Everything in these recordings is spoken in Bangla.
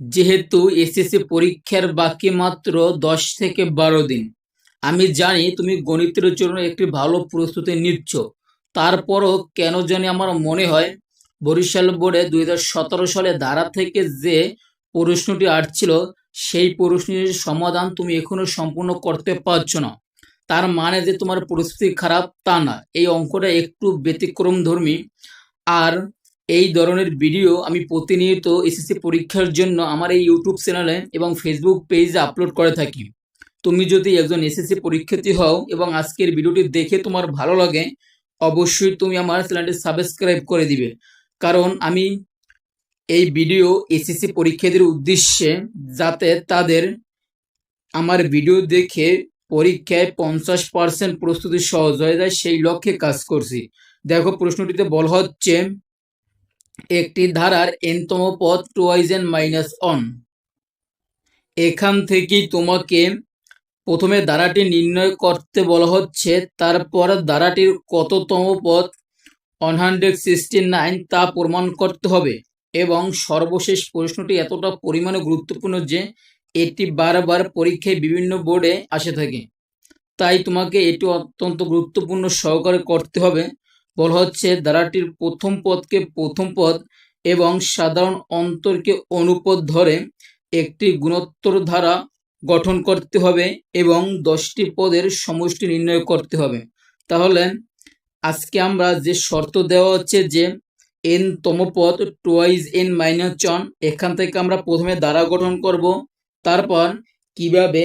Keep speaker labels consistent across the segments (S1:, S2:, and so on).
S1: যেহেতু এসএসসি পরীক্ষার বাকি মাত্র দশ থেকে বারো দিন। আমি জানি তুমি গণিতের জন্য একটি ভালো প্রস্তুতি নিচ্ছ। তারপরও কেন জানি আমার মনে হয় বরিশাল বোর্ডে দুই হাজার সতেরো সালে ধারা থেকে যে প্রশ্নটি আসছিল, সেই প্রশ্নের সমাধান তুমি এখনও সম্পূর্ণ করতে পারছ না। তার মানে যে তোমার পরিস্থিতি খারাপ তা না। এই অঙ্কটা একটু ব্যতিক্রম ধর্মী আর এই ধরনের ভিডিও আমি প্রতিনিয়ত এসএসসি পরীক্ষার জন্য আমার এই ইউটিউব চ্যানেলে এবং ফেসবুক পেজে আপলোড করে থাকি। তুমি যদি একজন এসএসসি পরীক্ষার্থী হও এবং আজকের ভিডিওটি দেখে তোমার ভালো লাগে, অবশ্যই তুমি আমার চ্যানেলটি সাবস্ক্রাইব করে দিবে। কারণ আমি এই ভিডিও এসএসসি পরীক্ষার্থীর উদ্দেশ্যে যাতে তাদের আমার ভিডিও দেখে পরীক্ষায় পঞ্চাশ পার্সেন্ট প্রস্তুতি সহজ হয়ে যায়, সেই লক্ষ্যে কাজ করছি। দেখো প্রশ্নটিতে বলা হচ্ছে একটি ধারার এনতম পদ টুয়াইজ এন মাইনাস অন এখান থেকেই তোমাকে প্রথমে ধারাটি নির্ণয় করতে বলা হচ্ছে, তারপর ধারাটির কততম পদ ওয়ান হান্ড্রেড সিক্সটি নাইন তা প্রমাণ করতে হবে। এবং সর্বশেষ প্রশ্নটি এতটা পরিমাণে গুরুত্বপূর্ণ যে এটি বারবার পরীক্ষায় বিভিন্ন বোর্ডে আসে থাকে। তাই তোমাকে এটি অত্যন্ত গুরুত্বপূর্ণ সহকারে করতে হবে। বলা হচ্ছে ধারাটির প্রথম পদকে প্রথম পদ এবং সাধারণ অন্তরকে অনুপদ ধরে একটি গুণোত্তর ধারা গঠন করতে হবে এবং দশটি পদের সমষ্টি নির্ণয় করতে হবে। তাহলে আজকে আমরা যে শর্ত দেওয়া হচ্ছে যে এন তম পদ টোয়াইজ এন মাইনাস চন এখান থেকে আমরা প্রথমে দ্বারা গঠন করব, তারপর কীভাবে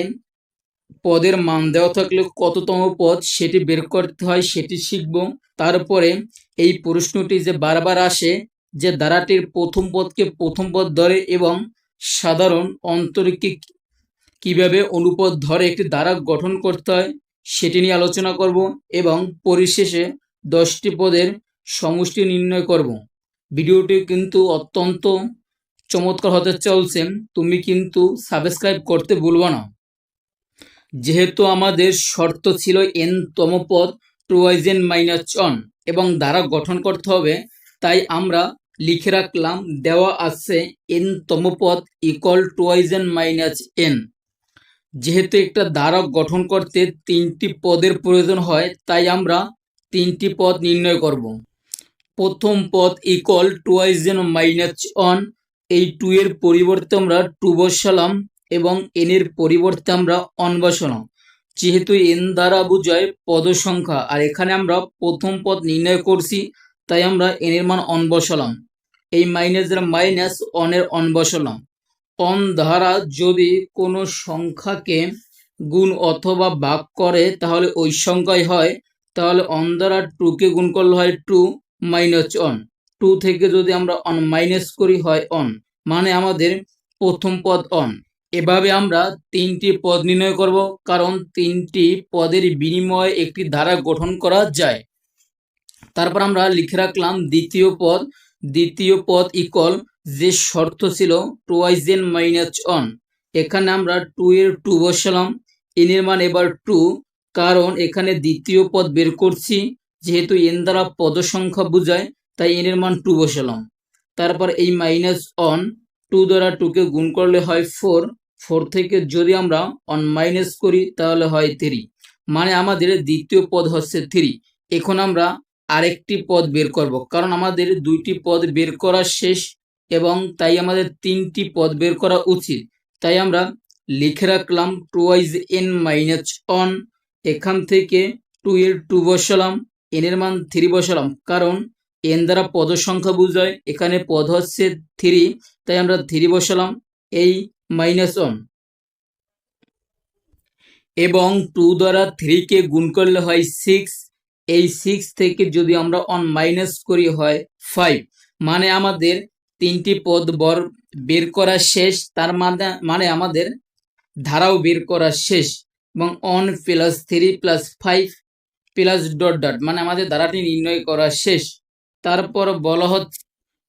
S1: পদের মান দেওয়া থাকলে কততম পদ সেটি বের করতে হয়, সেটি শিখব। তারপরে এই প্রশ্নটি যে বারবার আসে যে ধারাটির প্রথম পদকে প্রথম পদ ধরে এবং সাধারণ অন্তরকে কীভাবে অনুপদ ধরে একটি দ্বারা গঠন করতে হয়, সেটি নিয়ে আলোচনা করব এবং পরিশেষে দশটি পদের সমষ্টি নির্ণয় করব। ভিডিওটি কিন্তু অত্যন্ত চমৎকার হতে চলছে, তুমি কিন্তু সাবস্ক্রাইব করতে ভুলবা না। যেহেতু আমাদের শর্ত ছিল এন তম পদ টুয়াইজেন মাইনাস অন এবং দ্বারা গঠন করতে হবে, তাই আমরা লিখে রাখলাম দেওয়া আছে এন তম পদ ইকুয়াল টুয়াইজেন মাইনাস এন যেহেতু একটা দ্বারক গঠন করতে তিনটি পদের প্রয়োজন হয়, তাই আমরা তিনটি পদ নির্ণয় করব। প্রথম পদ equal twice n minus one এই টু এর পরিবর্তে আমরা টু বসালাম। এবং এনের পরিবর্তে আমরা অন বসালাম যেহেতু এন দ্বারা বোঝায় পদ সংখ্যা, আর এখানে আমরা প্রথম পদ নির্ণয় করছি, তাই আমরা এন এর মান অন বসালাম এই মাইনাসের মাইনাস অনের অন বসালাম অন দ্বারা যদি কোনো সংখ্যাকে গুণ অথবা ভাগ করে, তাহলে ওই সংখ্যাই হয়। তাহলে অন দ্বারা টুকে গুণ করলে হয় টু মাইনাস অন। টু থেকে যদি আমরা অন মাইনাস করি, হয় অন। মানে আমাদের প্রথম পদ অন। এভাবে আমরা তিনটি পদ নির্ণয় করব, কারণ তিনটি পদের বিনিময়ে একটি ধারা গঠন করা যায়। তারপর আমরা লিখে রাখলাম দ্বিতীয় পদ। দ্বিতীয় পদ ইকল যে শর্ত ছিল টুয়াইজেন মাইনাস অন এখানে আমরা টু এর টু বসালাম। এন এর মান এবার টু কারণ এখানে দ্বিতীয় পদ বের করছি, যেহেতু এন দ্বারা পদ সংখ্যা বোঝায়, তাই এন এর মান টু বসালাম। তারপর এই মাইনাস অন টু দ্বারা টুকে গুণ করলে হয় ফোর ফোর থেকে যদি আমরা অন মাইনাস করি তাহলে হয় থ্রি। মানে আমাদের দ্বিতীয় পদ হচ্ছে থ্রি। এখন আমরা আরেকটি পদ বের করব, কারণ আমাদের দুইটি পদ বের করা শেষ এবং তাই আমাদের তিনটি পদ বের করা উচিত। তাই আমরা লিখে রাখলাম টুয়াইজ এন মাইনাস অন এখান থেকে টু এর টু বসালাম, এন এর মান থ্রি বসালাম, কারণ এন দ্বারা পদ সংখ্যা বোঝায়, এখানে পদ হচ্ছে থ্রি, তাই আমরা থ্রি বসালাম, এই মাইনাস অন এবং টু দ্বারা থ্রিকে গুণ করলে হয় সিক্স। এই সিক্স থেকে যদি আমরা অন মাইনাস করি হয় ফাইভ। মানে আমাদের তিনটি পদ বর বের করা শেষ। তার মানে মানে আমাদের ধারাও বের করা শেষ। এবং one plus three plus five plus dot dot. মানে আমাদের ধারাটি নির্ণয় করা শেষ। তারপর বলা হচ্ছে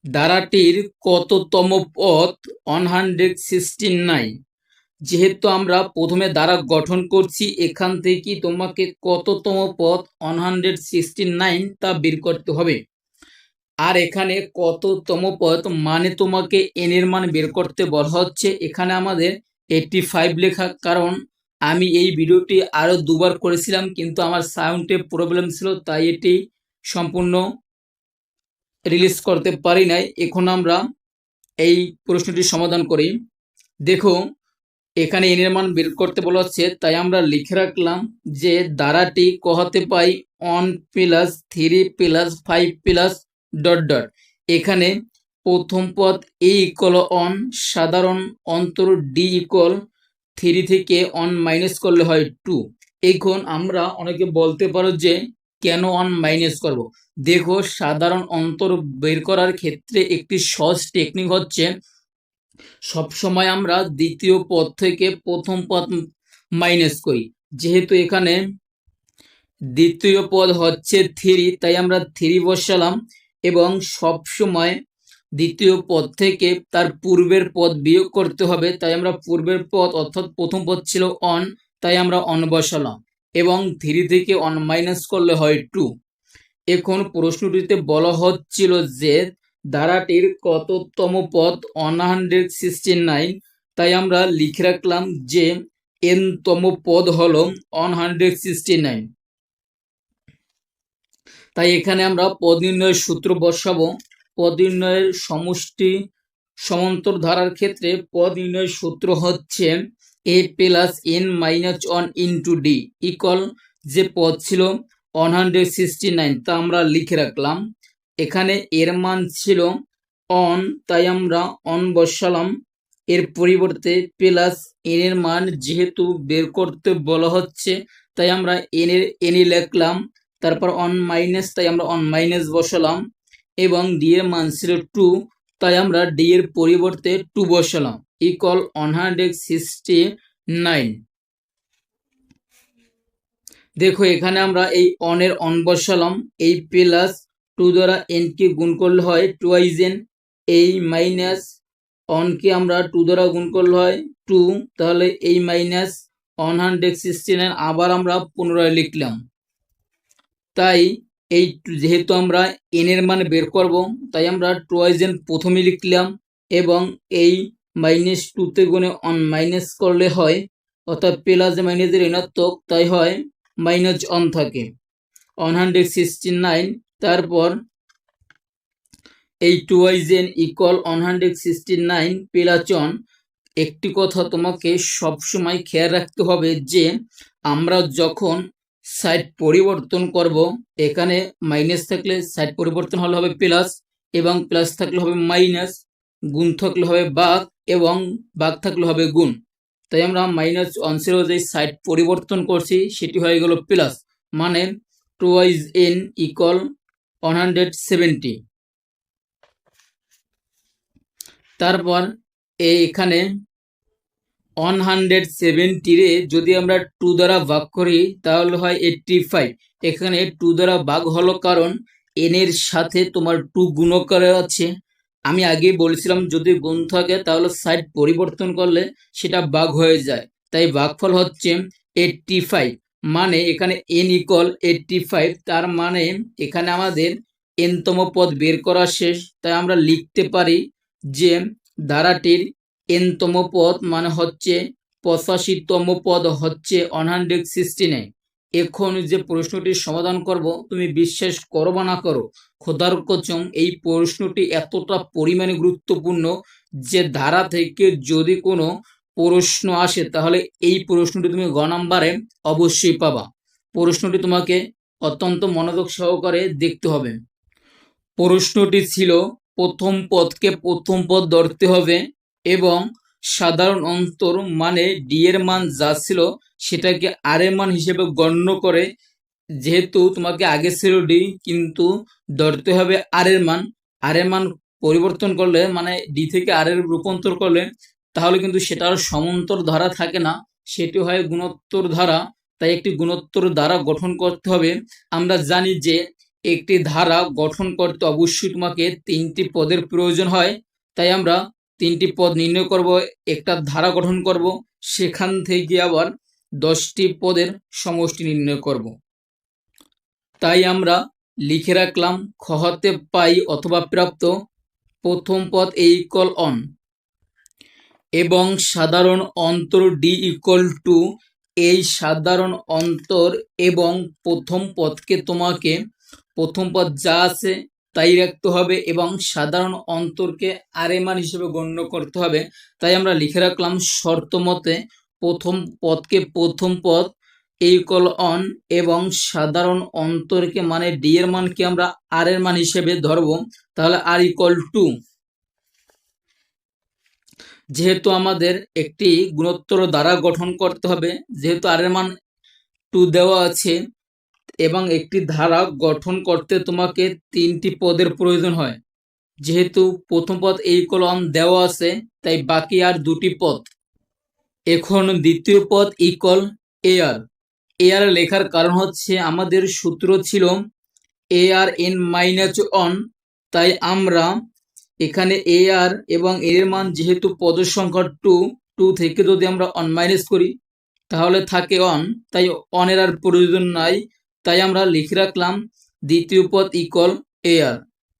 S1: ধারাটির কততম পদ ওয়ান হান্ড্রেড সিক্সটি নাইন যেহেতু আমরা প্রথমে দ্বারা গঠন করছি, এখান থেকে তোমাকে কততম পদ ওয়ান হান্ড্রেড সিক্সটি নাইন তা বের করতে হবে। আর এখানে কততম পদ মানে তোমাকে এন এর মান বের করতে বলা হচ্ছে। এখানে আমাদের এইটটি ফাইভ লেখা, কারণ আমি এই ভিডিওটি আরও দুবার করেছিলাম, কিন্তু আমার সাউন্ডে প্রবলেম ছিল, তাই এটি সম্পূর্ণ রিলিজ করতে পারি নাই, এখন আমরা এই প্রশ্নটির সমাধান করি। দেখো এখানে এন এর মান বের করতে বলা হচ্ছে, তাই আমরা লিখে রাখলাম যে দ্বারাটি ক হতে পাই one plus three plus five plus dot dot এখানে প্রথম পদ এ ইকল অন সাধারণ অন্তর ডি ইকল থ্রি থেকে অন মাইনাস করলে হয় টু এখন আমরা অনেকে বলতে পারো যে কেন অন মাইনাস করব? দেখো, সাধারণ অন্তর বের করার ক্ষেত্রে একটি সহজ টেকনিক হচ্ছে, সবসময় আমরা দ্বিতীয় পদ থেকে প্রথম পদ মাইনাস করি। যেহেতু এখানে দ্বিতীয় পদ হচ্ছে থ্রি তাই আমরা থ্রি বসালাম এবং সব সময় দ্বিতীয় পদ থেকে তার পূর্বের পদ বিয়োগ করতে হবে। তাই আমরা পূর্বের পদ অর্থাৎ প্রথম পদ ছিল অন তাই আমরা অন বসালাম। এবং থ্রি থেকে অন মাইনাস করলে হয় টু এখন প্রশ্নটিতে বলা হচ্ছিল যে ধারাটির কততম পদ ওয়ান হান্ড্রেড সিক্সটি নাইন তাই আমরা লিখে রাখলাম যে এন তম পদ হলো ওয়ান হান্ড্রেড সিক্সটি নাইন তাই এখানে আমরা পদ নির্ণয়ের সূত্র বসাবো। পদ নির্ণয়ের সমষ্টি সমান্তর ধারার ক্ষেত্রে পদ নির্ণয়ের সূত্র হচ্ছে A plus N minus one into D equal যে পদ ছিল ওয়ান হান্ড্রেড সিক্সটি নাইন তা আমরা লিখে রাখলাম। এখানে এর মান ছিল অন তাই আমরা অন বসালাম। এর পরিবর্তে প্লাস এন এর মান যেহেতু বের করতে বলা হচ্ছে, তাই আমরা এন এর এনই লিখলাম। তারপর অন মাইনাস তাই আমরা অন মাইনাস বসালাম। এবং ডি এর মান ছিল টু তাই আমরা ডি এর পরিবর্তে টু বসালাম। Equal one hundred sixty nine দেখো, এখানে আমরা এই অনের অন বসালাম। এই প্লাস টু দ্বারা এনকে গুণ করলে হয় টুয়াইজ এন এই মাইনাস অনকে আমরা টু দ্বারা গুণ করলে হয় টু তাহলে এই minus one hundred sixty nine আবার আমরা পুনরায় লিখলাম। তাই এই যেহেতু আমরা এন এর মান বের করব, তাই আমরা টুয়াইজ এন প্রথমে লিখলাম এবং এই মাইনাস টুতে গুণে অন মাইনাস করলে হয়, অর্থাৎ প্লাস মাইনাসের ঋণাত্মক, তাই হয় মাইনাস অন থাকে। ওয়ান হান্ড্রেড সিক্সটি নাইন তারপর এই twice N equal one hundred sixty nine plus one একটি কথা তোমাকে সবসময় খেয়াল রাখতে হবে যে, আমরা যখন সাইড পরিবর্তন করব, এখানে মাইনাস থাকলে সাইড পরিবর্তন হলে হবে প্লাস এবং প্লাস থাকলে হবে মাইনাস। গুণ থাকলে হবে বাঘ এবং বাঘ থাকলে হবে গুণ। তাই আমরা মাইনাস ওয়ানসেরও যে সাইড পরিবর্তন করছি, সেটি হয়ে গেল প্লাস মানে twice N equal one hundred seventy তারপর এখানে ওয়ান হান্ড্রেড সেভেন্টিরে যদি আমরা টু দ্বারা ভাগ করি, তাহলে হয় এইট্টি ফাইভ এখানে টু দ্বারা ভাগ হলো কারণ এন এর সাথে তোমার টু গুণকারে আছে। আমি আগেই বলেছিলাম, যদি গুণ থাকে তাহলে সাইড পরিবর্তন করলে সেটা বাঘ হয়ে যায়। তাই ভাগফল হচ্ছে এইটটি ফাইভ মানে এখানে এন ইকল এইটটি ফাইভ তার মানে এখানে আমাদের এনতম পদ বের করা শেষ। তাই আমরা লিখতে পারি যে ধারাটির এনতম পদ মানে হচ্ছে পঁচাশিতম পদ হচ্ছে ওয়ান হান্ড্রেড সিক্সটি নাইন এখন যে প্রশ্নটি সমাধান করব, তুমি বিশ্বাস করো বা না করো খোদার কচম এই প্রশ্নটি এতটা পরিমাণে গুরুত্বপূর্ণ যে ধারা থেকে যদি কোনো প্রশ্ন আসে, তাহলে এই প্রশ্নটি তুমি গ নাম্বারে অবশ্যই পাবা। প্রশ্নটি তোমাকে অত্যন্ত মনোযোগ সহকারে দেখতে হবে। প্রশ্নটি ছিল, প্রথম পদকে প্রথম পদ ধরতে হবে এবং সাধারণ অন্তর মানে ডি এর মান যা ছিল সেটাকে আর এর মান হিসেবে গণ্য করে। যেহেতু তোমাকে আগে ছিল ডি কিন্তু ধরতে হবে আর এর মান। আর এর মান পরিবর্তন করলে মানে ডি থেকে আর এর রূপান্তর করলে, তাহলে কিন্তু সেটা আর সমান্তর ধারা থাকে না। সেটি হয় গুণোত্তর ধারা। তাই একটি গুণোত্তর ধারা গঠন করতে হবে। আমরা জানি যে একটি ধারা গঠন করতে অবশ্যই তোমাকে তিনটি পদের প্রয়োজন হয়। তাই আমরা তিনটি পদ নির্ণয় করব, একটা ধারা গঠন করব, সেখান থেকে আবার দশটি পদের সমষ্টি নির্ণয় করব। তাই আমরা লিখে রাখলাম খ হতে পাই অথবা প্রাপ্ত প্রথম পদ এ ইকল অন এবং সাধারণ অন্তর ডি ইকুয়াল টু এই সাধারণ অন্তর এবং প্রথম পদকে তোমাকে, প্রথম পদ যা আছে তাই রাখতে হবে এবং সাধারণ অন্তরকে আর এ মান হিসেবে গণ্য করতে হবে। তাই আমরা লিখে রাখলাম শর্ত মতে প্রথম পদকে প্রথম পদ এই কল অন এবং সাধারণ অন্তরকে মানে ডি এর মানকে আমরা আর এর মান হিসেবে ধরবো। তাহলে আর ইকল টু যেহেতু আমাদের একটি গুণোত্তর দ্বারা গঠন করতে হবে, যেহেতু আর এর মান টু দেওয়া আছে এবং একটি ধারা গঠন করতে তোমাকে তিনটি পদের প্রয়োজন হয়। যেহেতু প্রথম পদ এই কলম দেওয়া আছে, তাই বাকি আর দুটি পদ। এখন দ্বিতীয় পদ ইকল এআর এআর লেখার কারণ হচ্ছে আমাদের সূত্র ছিল A R N minus one তাই আমরা এখানে এ আর এবং এর মান যেহেতু পদ সংখ্যা টু টু থেকে যদি আমরা অন মাইনাস করি, তাহলে থাকে অন তাই অনের আর প্রয়োজন নাই। তাই আমরা লিখে রাখলাম দ্বিতীয় পদ ইকল এ আর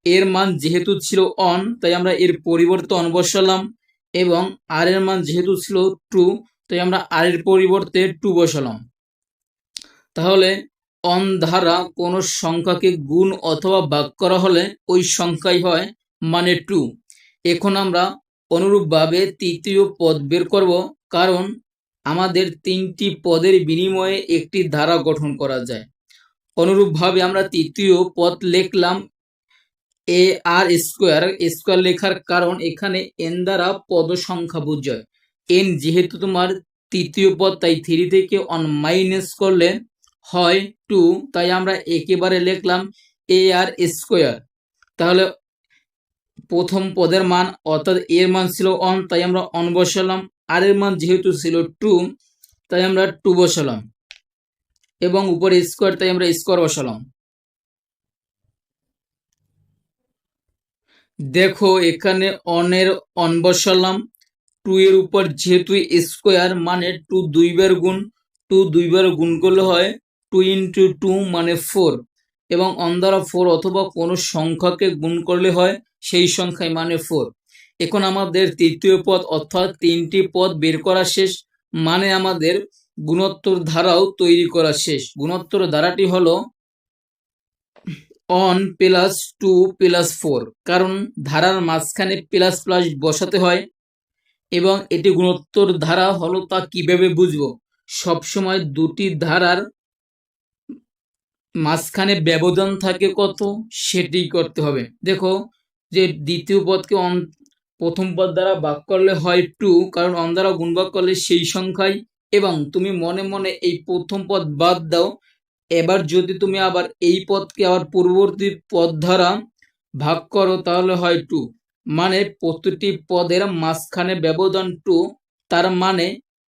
S1: এর মান যেহেতু ছিল অন তাই আমরা এর পরিবর্তে অন বসালাম। এবং আর এর মান যেহেতু ছিল টু তাই আমরা আর এর পরিবর্তে টু বসালাম। তাহলে অন ধারা কোনো সংখ্যাকে গুণ অথবা ভাগ করা হলে ওই সংখ্যাই হয় মানে টু এখন আমরা অনুরূপভাবে তৃতীয় পদ বের করব, কারণ আমাদের তিনটি পদের বিনিময়ে একটি ধারা গঠন করা যায়। অনুরূপভাবে আমরা তৃতীয় পদ লিখলাম এ আর স্কোয়ার। স্কোয়ার লেখার কারণ এখানে এন দ্বারা পদ সংখ্যা বুঝায়। এন যেহেতু তোমার তৃতীয় পদ, তাই থ্রি থেকে অন মাইনাস করলে হয় টু তাই আমরা একেবারে লিখলাম এ আর স্কোয়ার। তাহলে প্রথম পদের মান অর্থাৎ এর মান ছিল অন তাই আমরা অন বসালাম। আর এর মান যেহেতু ছিল টু তাই আমরা টু বসালাম। এবং উপরে স্কোয়ার তাই আমরা স্কোয়ার বসালাম। দেখো, এখানে অনের অন বসালাম। টু এর উপর যেহেতু স্কোয়ার মানে টু দুইবার গুণ টু দুইবার গুণ করলে হয় টু ইন্টু টু মানে ফোর এবং অন দ্বারা ফোর অথবা কোনো সংখ্যাকে গুণ করলে হয় সেই সংখ্যায় মানে ফোর এখন আমাদের তৃতীয় পদ, অর্থাৎ তিনটি পদ বের করা শেষ। মানে আমাদের গুণোত্তর ধারাও তৈরি করা শেষ। গুণোত্তর ধারাটি হলো one plus two plus four কারণ ধারার মাঝখানে প্লাস প্লাস বসাতে হয় এবং এটি গুণোত্তর ধারা হলো তা কীভাবে বুঝব? সবসময় দুটি ধারার মাঝখানে ব্যবধান থাকে কত? সেটি করতে হবে। দেখো যে দ্বিতীয় পদকে অন প্রথম পদ দ্বারা ভাগ করলে হয় টু কারণ অন দ্বারা গুণ ভাগ করলে সেই সংখ্যায় এবং তুমি মনে মনে এই প্রথম পদ বাদ দাও। এবার যদি তুমি আবার এই পদকে আবার পূর্ববর্তী পদ দ্বারা ভাগ করো, তাহলে হয় টু। মানে প্রতিটি পদের মাঝখানে ব্যবধান টু, তার মানে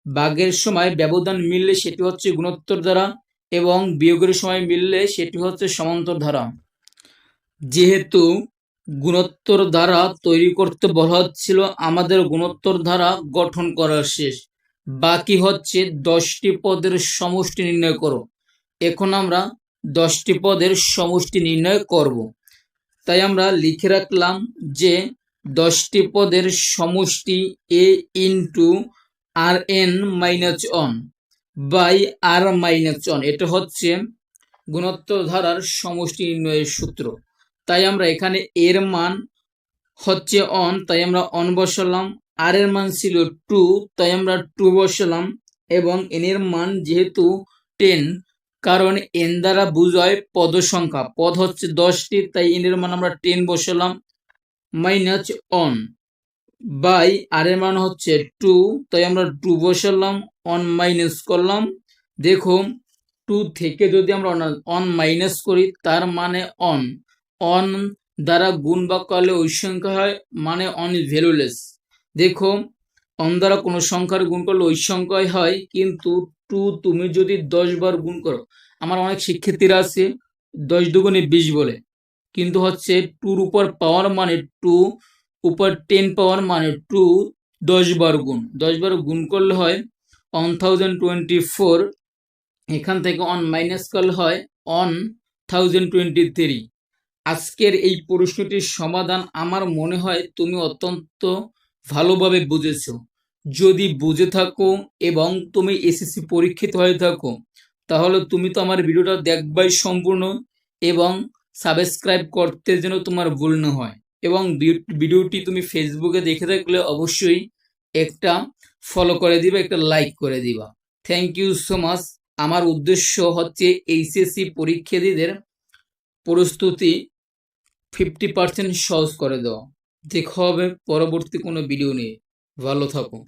S1: বাঘের সময় ব্যবধান মিললে সেটি হচ্ছে গুণোত্তর দ্বারা এবং বিয়োগের সময় মিললে সেটি হচ্ছে সমান্তর ধারা যেহেতু গুণোত্তর ধারা তৈরি করতে বলা হচ্ছিল, আমাদের গুণোত্তর ধারা গঠন করা শেষ। বাকি হচ্ছে দশটি পদের সমষ্টি নির্ণয় করো। এখন আমরা দশটি পদের সমষ্টি নির্ণয় করব। তাই আমরা লিখে রাখলাম যে দশটি পদের সমষ্টি A into R N minus one by R minus one এটা হচ্ছে গুণোত্তর ধারার সমষ্টি নির্ণয়ের সূত্র। তাই আমরা এখানে এর মান হচ্ছে অন তাই আমরা অন বসালাম। আর এর মান ছিল টু তাই আমরা টু বসালাম এবং এন এর মান যেহেতু টেন কারণ এন দ্বারা বুঝায় পদ সংখ্যা। পদ হচ্ছে দশটি, তাই এন এর মান আমরা টেন বসালাম মাইনাস অন বাই আর এর মান হচ্ছে টু তাই আমরা টু বসালাম অন মাইনাস করলাম। দেখো টু থেকে যদি আমরা অন মাইনাস করি, তার মানে অন অন দ্বারা গুণ বা করলে ওই সংখ্যা হয় মানে অন ইজ ভ্যালুলেস দেখো অন দ্বারা কোনো সংখ্যার গুণ করলে ওই সংখ্যায় হয়, কিন্তু টু তুমি যদি দশ বার গুণ করো, আমার অনেক শিক্ষার্থীরা আছে, দশ দুগুণে বিশ বলে, কিন্তু হচ্ছে টুর উপর পাওয়ার মানে টু, উপর টেন পাওয়ার মানে টু, দশ বার গুণ। দশ বার গুণ করলে হয় ওয়ান থাউজেন্ড টোয়েন্টি ফোর, এখান থেকে অন মাইনাস করলে হয় অন থাউজেন্ড টোয়েন্টি থ্রি। আজকের এই প্রশ্নটির সমাধান আমার মনে হয় তুমি অত্যন্ত ভালোভাবে বুঝেছ। যদি বুঝে থাকো এবং তুমি এসএসসি পরীক্ষিত হয়ে থাকো, তাহলে তুমি তো আমার ভিডিওটা দেখবাই সম্পূর্ণ এবং সাবস্ক্রাইব করতে যেন তোমার ভুল না হয়। এবং ভিডিওটি তুমি ফেসবুকে দেখে থাকলে অবশ্যই একটা ফলো করে দিবা, একটা লাইক করে দিবা। থ্যাংক ইউ সো মাচ আমার উদ্দেশ্য হচ্ছে এইচএসসি পরীক্ষার্থীদের প্রস্তুতি ফিফটি পার্সেন্ট সহজ করে দেওয়া। দেখা হবে পরবর্তী কোনো ভিডিও নিয়ে। ভালো থাকো।